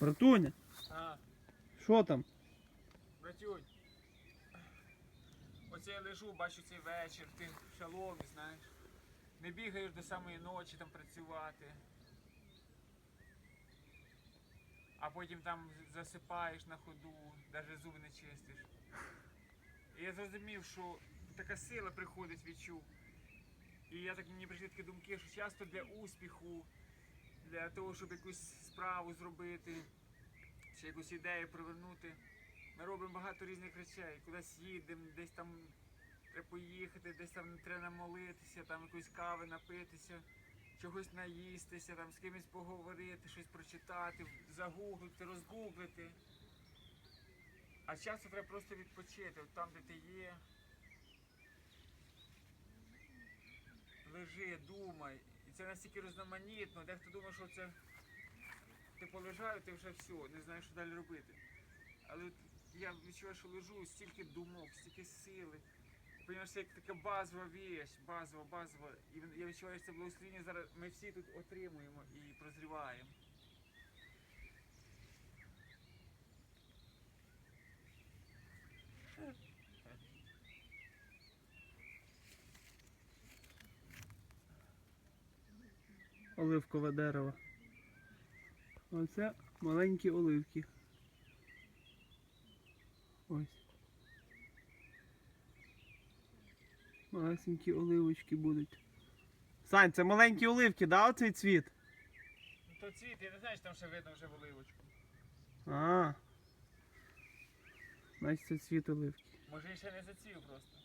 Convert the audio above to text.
Братуня, А, що там? братюнь. Оце я лежу, бачу цей вечір, ти в шаломі, знаєш. Не бігаєш до самої ночі там працювати. А потім там засипаєш на ходу, навіть зуби не чистиш. І я зрозумів, що така сила приходить, відчув. І я так мені прийшли такі думки, що часто для успіху, для того, щоб якусь справу зробити, чи якусь ідею привернути, ми робимо багато різних речей. Кудись їдемо, десь там треба поїхати, десь там треба намолитися, там якоїсь кави напитися, чогось наїстися, там з кимось поговорити, щось прочитати, загуглити, розгуглити. А часто треба просто відпочити, от там, де ти є. Лежи, думай. Це настільки різноманітно, дехто думає, що це ти полежав, ти вже все, не знаєш, що далі робити. Але от я відчуваю, що лежу, стільки думок, стільки сили. Понимаєш, це як така базова віч, базова, базова. І я відчуваю, що це благословіння зараз ми всі тут отримуємо і прозріваємо. Оливкове дерево. Оце маленькі оливки. Ось. Малесенькі оливочки будуть. Сань, це маленькі оливки, да, оцей цвіт? Ну то цвіт, я не знаю, що там ще видно вже воливочку. А. Значить це цвіт оливки. Може, я ще не зацвів просто.